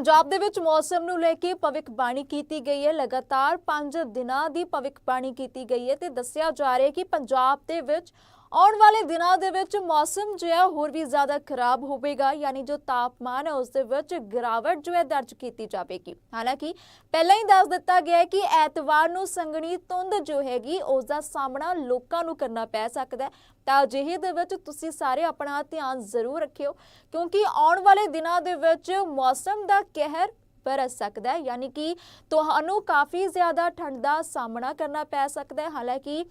ਪੰਜਾਬ ਦੇ ਵਿੱਚ ਮੌਸਮ ਨੂੰ ਲੈ ਕੇ ਭਵਿੱਖਬਾਣੀ ਕੀਤੀ ਗਈ ਹੈ। ਲਗਾਤਾਰ 5 ਦਿਨਾਂ ਦੀ ਭਵਿੱਖਬਾਣੀ ਕੀਤੀ ਗਈ ਹੈ ਤੇ ਦੱਸਿਆ ਜਾ ਰਿਹਾ ਹੈ ਕਿ ਪੰਜਾਬ ਦੇ ਵਿੱਚ ਆਉਣ ਵਾਲੇ ਦਿਨਾਂ ਦੇ ਵਿੱਚ ਮੌਸਮ ਜੋ ਹੈ ਹੋਰ ਵੀ ਜ਼ਿਆਦਾ ਖਰਾਬ ਹੋਵੇਗਾ, ਯਾਨੀ ਜੋ ਤਾਪਮਾਨ ਹੈ ਉਸ ਦੇ ਵਿੱਚ ਗਿਰਾਵਟ ਜੋ ਹੈ ਦਰਜ ਕੀਤੀ ਜਾਵੇਗੀ। ਹਾਲਾਂਕਿ ਪਹਿਲਾਂ ਹੀ ਦੱਸ ਦਿੱਤਾ ਗਿਆ ਹੈ ਕਿ ਐਤਵਾਰ ਨੂੰ ਸੰਘਣੀ ਧੁੰਦ ਜੋ ਹੈਗੀ, ਉਸ ਦਾ ਸਾਹਮਣਾ ਲੋਕਾਂ ਨੂੰ ਕਰਨਾ ਪੈ ਸਕਦਾ ਹੈ। ਤਾਂ ਅਜਿਹੇ ਦੇ ਵਿੱਚ ਤੁਸੀਂ ਸਾਰੇ ਆਪਣਾ ਧਿਆਨ ਜ਼ਰੂਰ ਰੱਖਿਓ, ਕਿਉਂਕਿ ਆਉਣ ਵਾਲੇ ਦਿਨਾਂ ਦੇ ਵਿੱਚ ਮੌਸਮ ਦਾ ਕਹਿਰ ਬਰਸ ਸਕਦਾ ਹੈ, ਯਾਨੀ ਕਿ ਤੁਹਾਨੂੰ ਕਾਫੀ ਜ਼ਿਆਦਾ ਠੰਡ ਦਾ ਸਾਹਮਣਾ ਕਰਨਾ ਪੈ ਸਕਦਾ ਹੈ। ਹਾਲਾਂਕਿ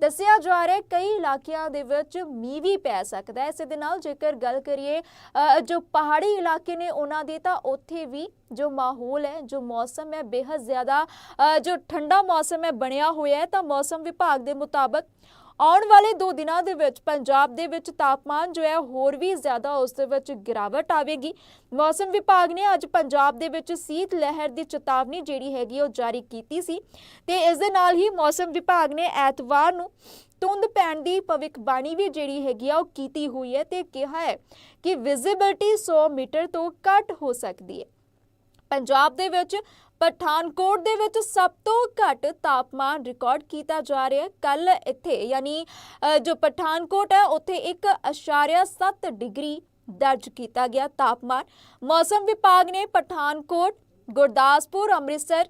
ਦੱਸਿਆ ਜਾ ਰਿਹਾ ਕਈ ਇਲਾਕਿਆਂ ਦੇ ਵਿੱਚ ਮੀਂਹ ਵੀ ਪੈ ਸਕਦਾ ਹੈ। ਇਸੇ ਦੇ ਨਾਲ ਜੇਕਰ ਗੱਲ ਕਰੀਏ ਜੋ ਪਹਾੜੀ ਇਲਾਕੇ ਨੇ ਉਹਨਾਂ ਦੀ ਤਾਂ ਉੱਥੇ ਵੀ ਜੋ ਮਾਹੌਲ ਹੈ ਜੋ ਮੌਸਮ ਹੈ ਬੇहद ਜ਼ਿਆਦਾ ਅ, ਜੋ ਠੰਡਾ ਮੌਸਮ ਹੈ ਬਣਿਆ ਹੋਇਆ ਹੈ ਤਾਂ ਮੌਸਮ ਵਿਭਾਗ ਦੇ ਮੁਤਾਬਕ ਆਉਣ ਵਾਲੇ 2 ਦਿਨਾਂ ਦੇ ਵਿੱਚ ਪੰਜਾਬ ਦੇ ਵਿੱਚ ਤਾਪਮਾਨ ਜੋ ਹੈ ਹੋਰ ਵੀ ਜ਼ਿਆਦਾ ਉਸ ਦੇ ਵਿੱਚ ਗਿਰਾਵਟ ਆਵੇਗੀ। ਮੌਸਮ ਵਿਭਾਗ ਨੇ ਅੱਜ ਪੰਜਾਬ ਦੇ ਵਿੱਚ ਸੀਤ ਲਹਿਰ ਦੀ ਚੇਤਾਵਨੀ ਜਿਹੜੀ ਹੈਗੀ ਉਹ ਜਾਰੀ ਕੀਤੀ ਸੀ ਤੇ ਇਸ ਦੇ ਨਾਲ ਹੀ ਮੌਸਮ ਵਿਭਾਗ ਨੇ ਐਤਵਾਰ ਨੂੰ ਧੁੰਦ ਪੈਣ ਦੀ ਭਵਿੱਖਬਾਣੀ ਵੀ ਜਿਹੜੀ ਹੈਗੀ ਆ ਉਹ ਕੀਤੀ ਹੋਈ ਹੈ ਤੇ ਕਿਹਾ ਹੈ ਕਿ ਵਿਜ਼ਿਬਿਲਟੀ 100 ਮੀਟਰ ਤੋਂ ਘੱਟ ਹੋ ਸਕਦੀ ਹੈ। ਪੰਜਾਬ ਦੇ ਵਿੱਚ ਪਠਾਨਕੋਟ ਦੇ ਵਿੱਚ ਸਭ ਤੋਂ ਘੱਟ ਤਾਪਮਾਨ ਰਿਕਾਰਡ ਕੀਤਾ ਜਾ ਰਿਹਾ ਹੈ। ਕੱਲ ਇੱਥੇ ਯਾਨੀ ਜੋ ਪਠਾਨਕੋਟ ਹੈ, ਉੱਥੇ 1.7 ਡਿਗਰੀ ਦਰਜ ਕੀਤਾ ਗਿਆ ਤਾਪਮਾਨ। ਮੌਸਮ ਵਿਭਾਗ ਨੇ ਪਠਾਨਕੋਟ, ਗੁਰਦਾਸਪੁਰ, ਅੰਮ੍ਰਿਤਸਰ,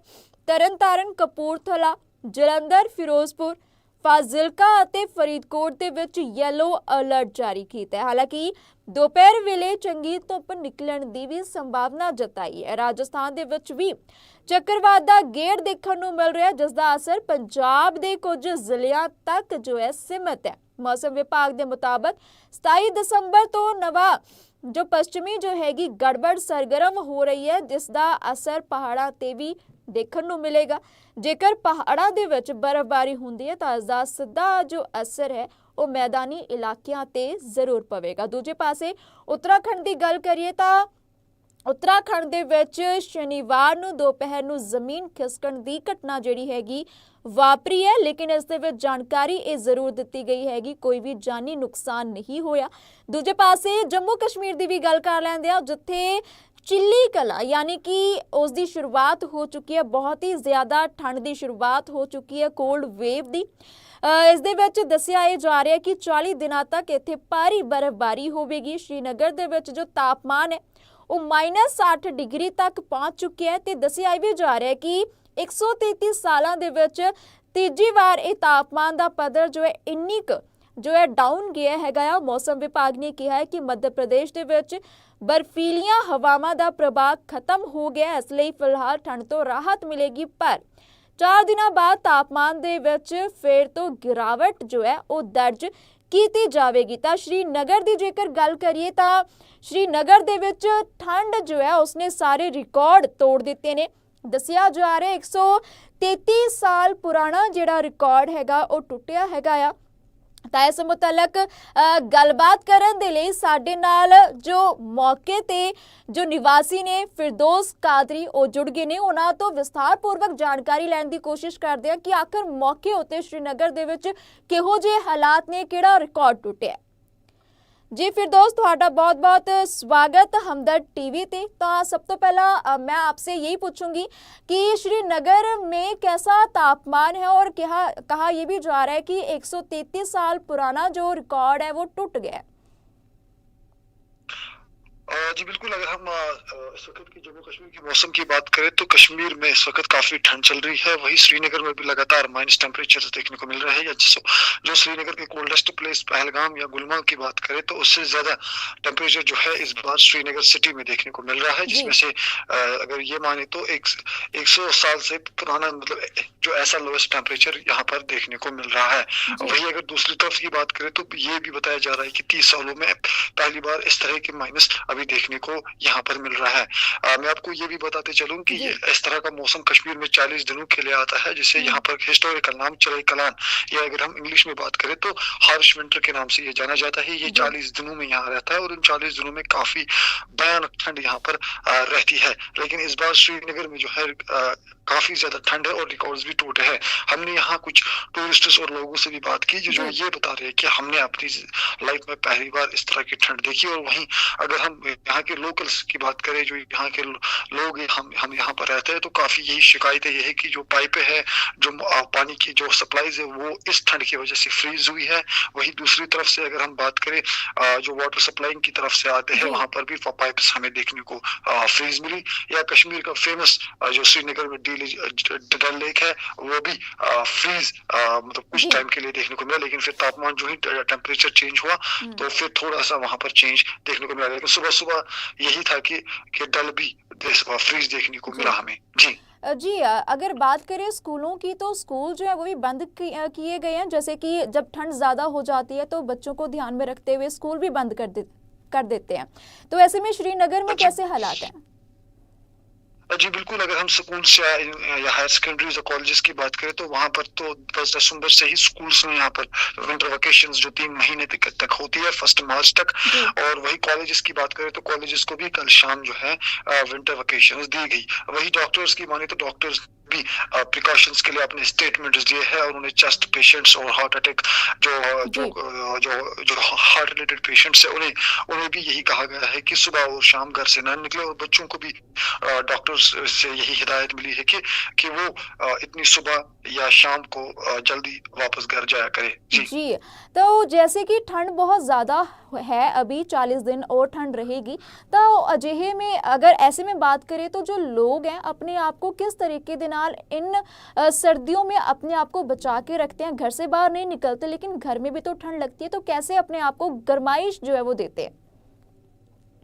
ਤਰਨਤਾਰਨ, ਕਪੂਰਥਲਾ, ਜਲੰਧਰ, ਫਿਰੋਜ਼ਪੁਰ ਫਾਜ਼ਿਲਕਾ ਅਤੇ ਫਰੀਦਕੋਟ ਦੇ ਵਿੱਚ ਯੈਲੋ ਅਲਰਟ ਜਾਰੀ ਕੀਤਾ ਹੈ। ਹਾਲਾਂਕਿ, ਦੁਪਹਿਰ ਵੇਲੇ ਚੰਗੀ ਧੁੱਪ ਨਿਕਲਣ ਦੀ ਵੀ ਸੰਭਾਵਨਾ ਜਤਾਈ ਹੈ। ਰਾਜਸਥਾਨ ਦੇ ਵਿੱਚ ਵੀ ਚੱਕਰਵਾਤ ਦਾ ਗੇੜ ਦੇਖਣ ਨੂੰ ਮਿਲ ਰਿਹਾ ਜਿਸ ਦਾ ਅਸਰ ਪੰਜਾਬ ਦੇ ਕੁਝ ਜ਼ਿਲ੍ਹਿਆਂ ਤੱਕ ਜੋ ਹੈ ਸੀਮਤ ਹੈ। ਮੌਸਮ ਵਿਭਾਗ ਦੇ ਮੁਤਾਬਕ 27 ਦਸੰਬਰ ਤੋਂ ਨਵਾਂ ਜੋ ਪੱਛਮੀ ਜੋ ਹੈਗੀ ਗੜਬੜ ਸਰਗਰਮ ਹੋ ਰਹੀ ਹੈ, ਜਿਸ ਦਾ ਅਸਰ ਪਹਾੜਾਂ ਤੇ ਵੀ ਦੇਖਣ ਨੂੰ ਮਿਲੇਗਾ। ਜੇਕਰ ਪਹਾੜਾਂ ਦੇ ਵਿੱਚ ਬਰਫ਼ਬਾਰੀ ਹੁੰਦੀ ਹੈ, ਤਾਂ ਇਸ ਦਾ ਸਿੱਧਾ ਜੋ ਅਸਰ ਹੈ, ਉਹ ਮੈਦਾਨੀ ਇਲਾਕਿਆਂ ਤੇ ਜ਼ਰੂਰ ਪਵੇਗਾ। ਦੂਜੇ ਪਾਸੇ ਉੱਤਰਾਖੰਡ ਦੀ ਗੱਲ ਕਰੀਏ ਤਾਂ ਉੱਤਰਾਖੰਡ ਦੇ ਵਿੱਚ ਸ਼ਨੀਵਾਰ ਨੂੰ ਦੁਪਹਿਰ ਨੂੰ ਜ਼ਮੀਨ ਖਿਸਕਣ ਦੀ ਘਟਨਾ ਜਿਹੜੀ ਹੈਗੀ ਵਾਪਰੀ ਹੈ, ਲੇਕਿਨ ਇਸ ਦੇ ਵਿੱਚ ਜਾਣਕਾਰੀ ਇਹ ਜ਼ਰੂਰ ਦਿੱਤੀ ਗਈ ਹੈਗੀ, ਕੋਈ ਵੀ ਜਾਨੀ ਨੁਕਸਾਨ ਨਹੀਂ ਹੋਇਆ। ਦੂਜੇ ਪਾਸੇ ਜੰਮੂ ਕਸ਼ਮੀਰ ਦੀ ਵੀ ਗੱਲ ਕਰ ਲੈਂਦੇ ਆ ਜਿੱਥੇ ਚਿੱਲੀ ਕਲਾ, ਯਾਨੀ ਕਿ ਉਸ ਦੀ ਸ਼ੁਰੂਆਤ ਹੋ ਚੁੱਕੀ ਹੈ, ਬਹੁਤ ਹੀ ਜ਼ਿਆਦਾ ਠੰਡ ਦੀ ਸ਼ੁਰੂਆਤ ਹੋ ਚੁੱਕੀ ਹੈ ਕੋਲਡ ਵੇਵ ਦੀ। ਇਸ ਦੇ ਵਿੱਚ ਦੱਸਿਆ ਇਹ ਜਾ ਰਿਹਾ ਕਿ 40 ਦਿਨਾਂ ਤੱਕ ਇੱਥੇ ਭਾਰੀ ਬਰਫ਼ਬਾਰੀ ਹੋਵੇਗੀ। ਸ਼੍ਰੀਨਗਰ ਦੇ ਵਿੱਚ ਜੋ ਤਾਪਮਾਨ ਹੈ, ਉਹ -8 ਡਿਗਰੀ ਤੱਕ ਪਹੁੰਚ ਚੁੱਕਿਆ ਹੈ ਤੇ ਦੱਸਿਆ ਇਹ ਵੀ ਜਾ ਰਿਹਾ ਹੈ ਕਿ 133 ਸਾਲਾਂ ਦੇ ਵਿੱਚ ਤੀਜੀ ਵਾਰ ਇਹ ਤਾਪਮਾਨ ਦਾ ਪੱਧਰ ਜੋ ਹੈ, ਇੰਨੀ ਕੁ ਜੋ ਹੈ ਡਾਊਨ ਗਿਆ ਹੈਗਾ ਆ ਮੌਸਮ ਵਿਭਾਗ ਨੇ ਕਿਹਾ ਹੈ ਕਿ ਮੱਧ ਪ੍ਰਦੇਸ਼ ਦੇ ਵਿੱਚ ਬਰਫੀਲੀਆਂ ਹਵਾਵਾਂ ਦਾ ਪ੍ਰਭਾਵ ਖਤਮ ਹੋ ਗਿਆ ਇਸ ਲਈ ਫਿਲਹਾਲ ਠੰਡ ਤੋਂ ਰਾਹਤ ਮਿਲੇਗੀ, ਪਰ ਚਾਰ ਦਿਨਾਂ ਬਾਅਦ ਤਾਪਮਾਨ ਦੇ ਵਿੱਚ ਫੇਰ ਤੋਂ ਗਿਰਾਵਟ ਜੋ ਹੈ, ਉਹ ਦਰਜ ਕੀਤੀ ਜਾਵੇਗੀ। ਤਾਂ ਸ਼੍ਰੀਨਗਰ ਦੀ ਜੇਕਰ ਗੱਲ ਕਰੀਏ ਤਾਂ ਸ਼੍ਰੀਨਗਰ ਦੇ ਵਿੱਚ ਠੰਡ ਜੋ ਹੈ, ਉਸਨੇ ਸਾਰੇ ਰਿਕਾਰਡ ਤੋੜ ਦਿੱਤੇ ਨੇ। ਦੱਸਿਆ ਜਾ ਰਿਹਾ 133 ਸਾਲ ਪੁਰਾਣਾ ਜਿਹੜਾ ਰਿਕਾਰਡ ਹੈਗਾ, ਉਹ ਟੁੱਟਿਆ ਹੈਗਾ ਆ। ਤਾਂ ਇਸ ਮੁਤਲਕ ਗੱਲਬਾਤ ਕਰਨ ਦੇ ਲਈ ਸਾਡੇ ਨਾਲ ਜੋ ਮੌਕੇ ਤੇ ਜੋ ਨਿਵਾਸੀ ਨੇ, ਫਿਰਦੋਸ ਕਾਦਰੀ ਉਹ ਜੁੜ ਗਏ ਨੇ। ਉਹਨਾਂ ਤੋਂ ਵਿਸਥਾਰਪੂਰਵਕ ਜਾਣਕਾਰੀ ਲੈਣ ਦੀ ਕੋਸ਼ਿਸ਼ ਕਰਦੇ ਆ ਕਿ ਆਖਰ ਮੌਕੇ ਉੱਤੇ ਸ਼੍ਰੀਨਗਰ ਦੇ ਵਿੱਚ ਕਿਹੋ ਜਿਹੇ ਹਾਲਾਤ ਨੇ, ਕਿਹੜਾ ਰਿਕਾਰਡ ਟੁੱਟਿਆ। जी फिरदौस ਤੁਹਾਡਾ ਬਹੁਤ-ਬਹੁਤ ਸਵਾਗਤ ਹਮਦਰਦ टीवी ਤੇ ਤਾਂ ਸਭ ਤੋਂ ਪਹਿਲਾਂ अ, मैं आपसे यही पूछूंगी कि श्रीनगर में कैसा तापमान है और कहा कहा ये भी जा रहा है कि 133 साल पुराना जो रिकॉर्ड है वो टूट गया है अ, जी बिल्कुल अगर हम इस वक्त की जम्मू कश्मीर की मौसम की बात करें तो कश्मीर में इस वक्त काफ़ी ठंड चल रही है। वही श्रीनगर में भी लगातार माइनस टेम्परेचर देखने को मिल रहे हैं। या जिसो जो श्रीनगर के कोल्डेस्ट प्लेस पहलगाम या गुलमर्ग की बात करें तो उससे ज़्यादा टेम्परेचर जो है इस बार श्रीनगर सिटी में देखने को मिल रहा है जिसमें से अगर ये माने तो एक एक सौ साल से पुराना मतलब जो ऐसा लोएस्ट टेम्परेचर यहाँ पर देखने को मिल रहा है। वही अगर दूसरी तरफ़ की बात करें तो ये भी बताया जा रहा है कि तीस सालों में पहली बार इस तरह के माइनस अभी देखने को यहाँ पर मिल रहा है। अ, मैं आपको ये भी बताते चलूँ कि इस तरह का मौसम कश्मीर में 40 दिनों के लिए आता है जिसे। यहाँ पर हिस्टोरिकल नाम चरई कलान या अगर हम इंग्लिश में बात करें तो हार्श विंटर के नाम से ये जाना जाता है। ये। 40 दिनों में यहाँ रहता है और इन 40 दिनों में काफ़ी भयानक ठंड यहाँ पर रहती है। लेकिन इस बार श्रीनगर में जो है काफ़ी ज़्यादा ठंड है और रिकॉर्ड्स भी टूटे हैं। हमने यहाँ कुछ टूरिस्ट्स और लोगों से भी बात की जो जो ये बता रहे हैं कि हमने अपनी लाइफ में पहली बार इस तरह की ठंड देखी और वहीं अगर हम यहाँ के लोकल्स की बात करें जो यहाँ के लोग हम हम यहाँ पर रहते हैं तो काफ़ी यही शिकायतें ये है कि जो पाइपें है जो पानी की जो सप्लाईज है वो इस ठंड की वजह से फ्रीज हुई है वही दूसरी तरफ़ से अगर हम बात करें जो वाटर सप्लाइंग की तरफ़ से आते हैं। वहाँ पर भी पाइप्स हमें देखने को फ्रीज मिली या कश्मीर का फ़ेमस जो श्रीनगर में डील डल लेक है वो भी फ्रीज मतलब कुछ टाइम के लिए देखने को मिला लेकिन फिर तापमान जो ही टेम्परेचर चेंज हुआ हम्म। तो फिर थोड़ा सा वहाँ पर चेंज देखने को मिला लेकिन सुबह सुबह यही था कि कि डल भी फ्रीज देखने को। मिला हमें। जी। जी अगर बात करें स्कूलों की तो स्कूल जो है वो भी बंद किए गए हैं। जैसे कि जब ठंड ज़्यादा हो जाती है तो बच्चों को ध्यान में रखते हुए स्कूल भी बंद कर दे कर देते हैं। तो ऐसे में श्रीनगर में अच्छा। कैसे हालात हैं? जी बिल्कुल अगर हम स्कूल से या या हायर सेकेंडरीज और कॉलेजेस की बात करें तो वहाँ पर तो दस दिसंबर से ही स्कूल्स में यहाँ पर विंटर वेकेशन जो तीन महीने तक, तक होती है फ़र्स्ट मार्च तक। और वही कॉलेजेस की बात करें तो कॉलेजेस को भी कल शाम जो है विंटर वेकेशन दी गई। वही डॉक्टर्स की माने तो डॉक्टर्स भी प्रिकॉशंस के लिए अपने स्टेटमेंट्स दिए हैं और उन्हें चेस्ट पेशेंट्स और हार्ट अटैक जो जो जो। जो हार्ट रिलेटेड पेशेंट्स है उन्हें उन्हें भी यही कहा गया है कि सुबह और शाम घर से न निकले और बच्चों को भी डॉक्टर्स से यही हिदायत मिली है कि कि वो इतनी सुबह या शाम को जल्दी वापस घर जाया करे। जी। जी तो जैसे कि ठंड बहुत ज़्यादा है अभी 40 दिन और ठंड रहेगी तो अजिहे में अगर ऐसे में बात करें तो जो लोग हैं अपने आप को किस तरीके ਦੇ ਨਾਲ इन सर्दियों में अपने आप को बचा के रखते हैं, घर से बाहर नहीं निकलते, लेकिन घर में भी तो ठंड लगती है तो कैसे अपने आप को गर्माइश जो है वो देते हैं?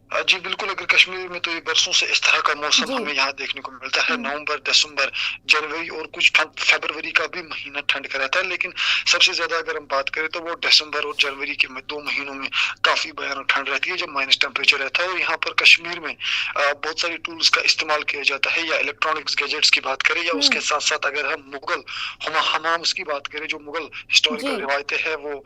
जी बिल्कुल अगर कश्मीर में तो ये बरसों से इस तरह का मौसम हमें यहाँ देखने को मिलता है। नवंबर दिसंबर जनवरी और कुछ फरवरी का भी महीना ठंड का रहता है लेकिन सबसे ज़्यादा अगर हम बात करें तो वो दिसंबर और जनवरी के दो महीनों में काफ़ी भयानक ठंड रहती है जब माइनस टेम्परेचर रहता है और यहाँ पर कश्मीर में बहुत सारी टूल्स का इस्तेमाल किया जाता है या इलेक्ट्रॉनिक्स गैजेट्स की बात करें या। उसके साथ साथ अगर हम मुगल हम हमाम्स की बात करें जो मुगल हिस्टोरिकल। रिवायतें हैं वो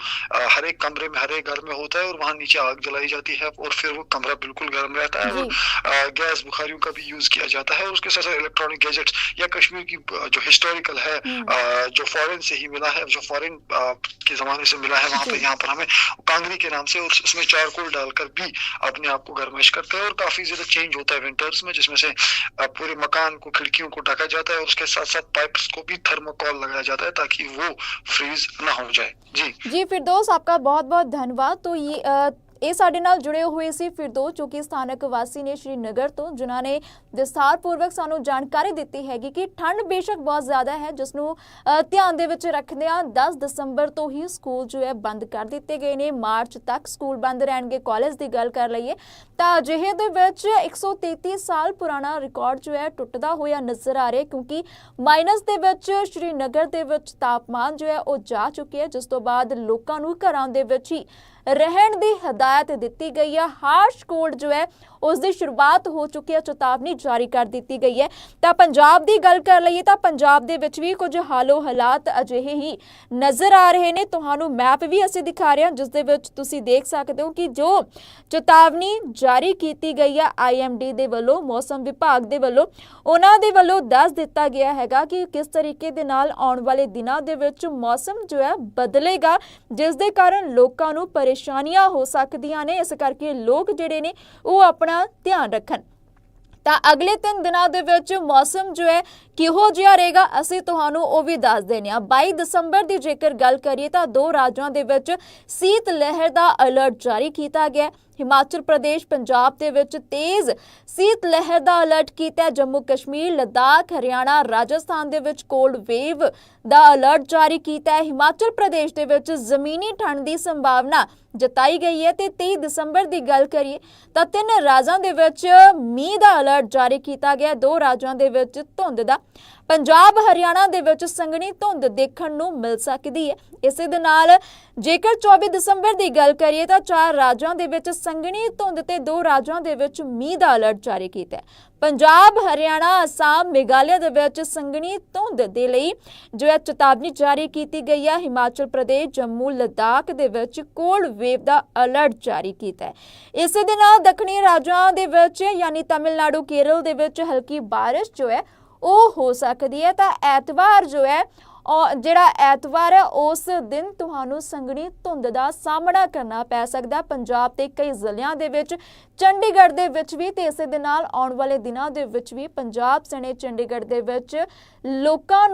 हर एक कमरे में हर एक घर में होता है और वहाँ नीचे आग जलाई जाती है और फिर वो कमरा बिल्कुल गर्म रहता है। और गैस बुखारियों का भी यूज़ किया जाता है। उसके साथ साथ इलेक्ट्रॉनिक गैजेट्स या कश्मीर की जो हिस्टोरिकल है हम्म। जो फॉरेन से ही मिला है जो फॉरेन के जमाने से मिला है वहाँ पर यहाँ पर हमें कांगरी के नाम से उसमें चारकोल डालकर भी अपने आप को गर्माइश करते हैं और काफ़ी ज़्यादा चेंज होता है विंटर्स में जिसमें से पूरे मकान को खिड़कियों को ढका जाता है और उसके साथ साथ पाइप्स को भी थर्मोकॉल लगाया जाता है ताकि वो फ्रीज ना हो जाए। जी। जी फिर दोस्त आपका बहुत बहुत धन्यवाद। तो ये आ, ਇਹ ਸਾਡੇ ਨਾਲ ਜੁੜੇ ਹੋਏ ਸੀ ਫਿਰਦੌਸ, ਜੋ ਕਿ ਸਥਾਨਕ ਵਾਸੀ ਨੇ ਸ਼੍ਰੀਨਗਰ ਤੋਂ, ਜਿਨ੍ਹਾਂ ਨੇ ਵਿਸਥਾਰਪੂਰਵਕ ਸਾਨੂੰ ਜਾਣਕਾਰੀ ਦਿੱਤੀ ਹੈਗੀ ਕਿ ਠੰਡ ਬੇਸ਼ੱਕ ਬਹੁਤ ਜ਼ਿਆਦਾ ਹੈ, ਜਿਸ ਨੂੰ ਧਿਆਨ ਦੇ ਵਿੱਚ ਰੱਖਦਿਆਂ 10 ਦਸੰਬਰ ਤੋਂ ਹੀ ਸਕੂਲ ਜੋ ਹੈ ਬੰਦ ਕਰ ਦਿੱਤੇ ਗਏ ਨੇ। ਮਾਰਚ ਤੱਕ ਸਕੂਲ ਬੰਦ ਰਹਿਣਗੇ, ਕਾਲਜ ਦੀ ਗੱਲ ਕਰ ਲਈਏ ਤਾਂ ਅਜਿਹੇ ਦੇ ਵਿੱਚ 133 ਸਾਲ ਪੁਰਾਣਾ ਰਿਕਾਰਡ ਜੋ ਹੈ ਟੁੱਟਦਾ ਹੋਇਆ ਨਜ਼ਰ ਆ ਰਿਹਾ, ਕਿਉਂਕਿ ਮਾਈਨਸ ਦੇ ਵਿੱਚ ਸ਼੍ਰੀਨਗਰ ਦੇ ਵਿੱਚ ਤਾਪਮਾਨ ਜੋ ਹੈ ਉਹ ਜਾ ਚੁੱਕਿਆ, ਜਿਸ ਤੋਂ ਬਾਅਦ ਲੋਕਾਂ ਨੂੰ ਘਰਾਂ ਦੇ ਵਿੱਚ ਹੀ ਰਹਿਣ ਦੀ ਹਦਾਇਤ ਦਿੱਤੀ ਗਈ ਹੈ ਹਾਰਸ਼ ਕੋਡ ਜੋ ਹੈ ਉਸ ਦੀ ਸ਼ੁਰੂਆਤ ਹੋ ਚੁੱਕੀ ਹੈ, ਚੇਤਾਵਨੀ ਜਾਰੀ ਕਰ ਦਿੱਤੀ ਗਈ ਹੈ। ਤਾਂ ਪੰਜਾਬ ਦੀ ਗੱਲ ਕਰ ਲਈਏ ਤਾਂ ਪੰਜਾਬ ਦੇ ਵਿੱਚ ਵੀ ਕੁਝ ਹਾਲੋ ਹਾਲਾਤ ਅਜਿਹੇ ਹੀ ਨਜ਼ਰ ਆ ਰਹੇ ਨੇ। ਤੁਹਾਨੂੰ ਮੈਪ ਵੀ ਅਸੀਂ ਦਿਖਾ ਰਹੇ ਹਾਂ, ਜਿਸ ਦੇ ਵਿੱਚ ਤੁਸੀਂ ਦੇਖ ਸਕਦੇ ਹੋ ਕਿ ਜੋ ਚੇਤਾਵਨੀ ਜਾਰੀ ਕੀਤੀ ਗਈ ਹੈ ਆਈਐਮਡੀ ਦੇ ਵੱਲੋਂ, ਮੌਸਮ ਵਿਭਾਗ ਦੇ ਵੱਲੋਂ, ਉਹਨਾਂ ਦੇ ਵੱਲੋਂ ਦੱਸ ਦਿੱਤਾ ਗਿਆ ਹੈਗਾ ਕਿ ਕਿਸ ਤਰੀਕੇ ਦੇ ਨਾਲ ਆਉਣ ਵਾਲੇ ਦਿਨਾਂ ਦੇ ਵਿੱਚ ਮੌਸਮ ਜੋ ਹੈ ਬਦਲੇਗਾ, ਜਿਸ ਦੇ ਕਾਰਨ ਲੋਕਾਂ ਨੂੰ ਪਰੇਸ਼ਾਨੀਆਂ ਹੋ ਸਕਦੀਆਂ ਨੇ। ਇਸ ਕਰਕੇ ਲੋਕ ਜਿਹੜੇ ਨੇ ਉਹ ਆਪਣਾ ਧਿਆਨ ਰੱਖਣ। ਤਾਂ ਅਗਲੇ 3 ਦਿਨਾਂ ਦੇ ਵਿੱਚ ਮੌਸਮ ਜੋ ਹੈ ਕਿਹੋ ਜਿਹਾ ਰਹੇਗਾ, ਅਸੀਂ ਤੁਹਾਨੂੰ ਉਹ ਵੀ ਦੱਸ ਦੇਣੇ ਆ 22 ਦਸੰਬਰ ਦੀ ਜੇਕਰ ਗੱਲ ਕਰੀਏ ਤਾਂ ਦੋ ਰਾਜਾਂ ਦੇ ਵਿੱਚ ਸੀਤ ਲਹਿਰ ਦਾ ਅਲਰਟ ਜਾਰੀ ਕੀਤਾ ਗਿਆ ਹਿਮਾਚਲ ਪ੍ਰਦੇਸ਼, ਪੰਜਾਬ ਦੇ ਵਿੱਚ ਤੇਜ਼ ਸੀਤ ਲਹਿਰ ਦਾ ਅਲਰਟ ਕੀਤਾ ਜੰਮੂ ਕਸ਼ਮੀਰ, ਲਦਾਖ, ਹਰਿਆਣਾ, ਰਾਜਸਥਾਨ ਦੇ ਵਿੱਚ ਕੋਲਡ ਵੇਵ ਦਾ ਅਲਰਟ ਜਾਰੀ ਕੀਤਾ ਹੈ। ਹਿਮਾਚਲ ਪ੍ਰਦੇਸ਼ ਦੇ ਵਿੱਚ ਜ਼ਮੀਨੀ ਠੰਡ ਦੀ ਸੰਭਾਵਨਾ ਜਤਾਈ ਗਈ ਹੈ ਤੇ 23 ਦਸੰਬਰ ਦੀ ਗੱਲ ਕਰੀਏ ਤਾਂ ਤਿੰਨ ਰਾਜਾਂ ਦੇ ਵਿੱਚ ਮੀਂਹ ਦਾ ਅਲਰਟ ਜਾਰੀ ਕੀਤਾ ਗਿਆ। ਦੋ ਰਾਜਾਂ ਦੇ ਵਿੱਚ ਧੁੰਦ ਦਾ ਪੰਜਾਬ ਹਰਿਆਣਾ ਦੇ ਵਿੱਚ ਸੰਘਣੀ ਧੁੰਦ ਦੇਖਣ ਨੂੰ ਮਿਲ ਸਕਦੀ ਹੈ। ਇਸੇ ਦੇ ਨਾਲ ਜੇਕਰ 24 ਦਸੰਬਰ ਦੀ ਗੱਲ ਕਰੀਏ ਤਾਂ ਚਾਰ ਰਾਜਾਂ ਦੇ ਵਿੱਚ ਸੰਘਣੀ ਧੁੰਦ ਤੇ ਦੋ ਰਾਜਾਂ ਦੇ ਵਿੱਚ ਮੀਂਹ ਦਾ ਅਲਰਟ ਜਾਰੀ ਕੀਤਾ ਹੈ। ਪੰਜਾਬ, ਹਰਿਆਣਾ, ਅਸਾਮ, ਮੇਘਾਲਿਆ ਦੇ ਵਿੱਚ ਸੰਘਣੀ ਧੁੰਦ ਦੇ ਲਈ ਜੋ ਹੈ ਚੇਤਾਵਨੀ ਜਾਰੀ ਕੀਤੀ ਗਈ ਹੈ। ਹਿਮਾਚਲ ਪ੍ਰਦੇਸ਼, ਜੰਮੂ, ਲਦਾਖ ਦੇ ਵਿੱਚ ਕੋਲਡ ਵੇਵ ਦਾ ਅਲਰਟ ਜਾਰੀ ਕੀਤਾ ਹੈ। ਇਸੇ ਦੇ ਨਾਲ ਦੱਖਣੀ ਰਾਜਾਂ ਦੇ ਵਿੱਚ ਯਾਨੀ ਤਮਿਲਨਾਡੂ, ਕੇਰਲ ਦੇ ਵਿੱਚ ਹਲਕੀ ਬਾਰਿਸ਼ ਜੋ ਹੈ ਉਹ ਹੋ ਸਕਦੀ ਹੈ। ਤਾਂ ਐਤਵਾਰ ਜੋ ਹੈ ਔਰ ਜਿਹੜਾ ਐਤਵਾਰ ਹੈ, ਉਸ ਦਿਨ ਤੁਹਾਨੂੰ ਸੰਘਣੀ ਧੁੰਦ ਦਾ ਸਾਹਮਣਾ ਕਰਨਾ ਪੈ ਸਕਦਾ ਪੰਜਾਬ ਦੇ ਕਈ ਜ਼ਿਲ੍ਹਿਆਂ ਦੇ ਵਿੱਚ, ਚੰਡੀਗੜ੍ਹ ਦੇ ਵਿੱਚ ਵੀ ਤੇ ਇਸੇ ਦੇ ਨਾਲ ਆਉਣ ਵਾਲੇ ਦਿਨਾਂ ਦੇ ਵਿੱਚ ਵੀ ਪੰਜਾਬ ਸਣੇ ਚੰਡੀਗੜ੍ਹ ਦੇ ਵਿੱਚ ਲੋਕਾਂ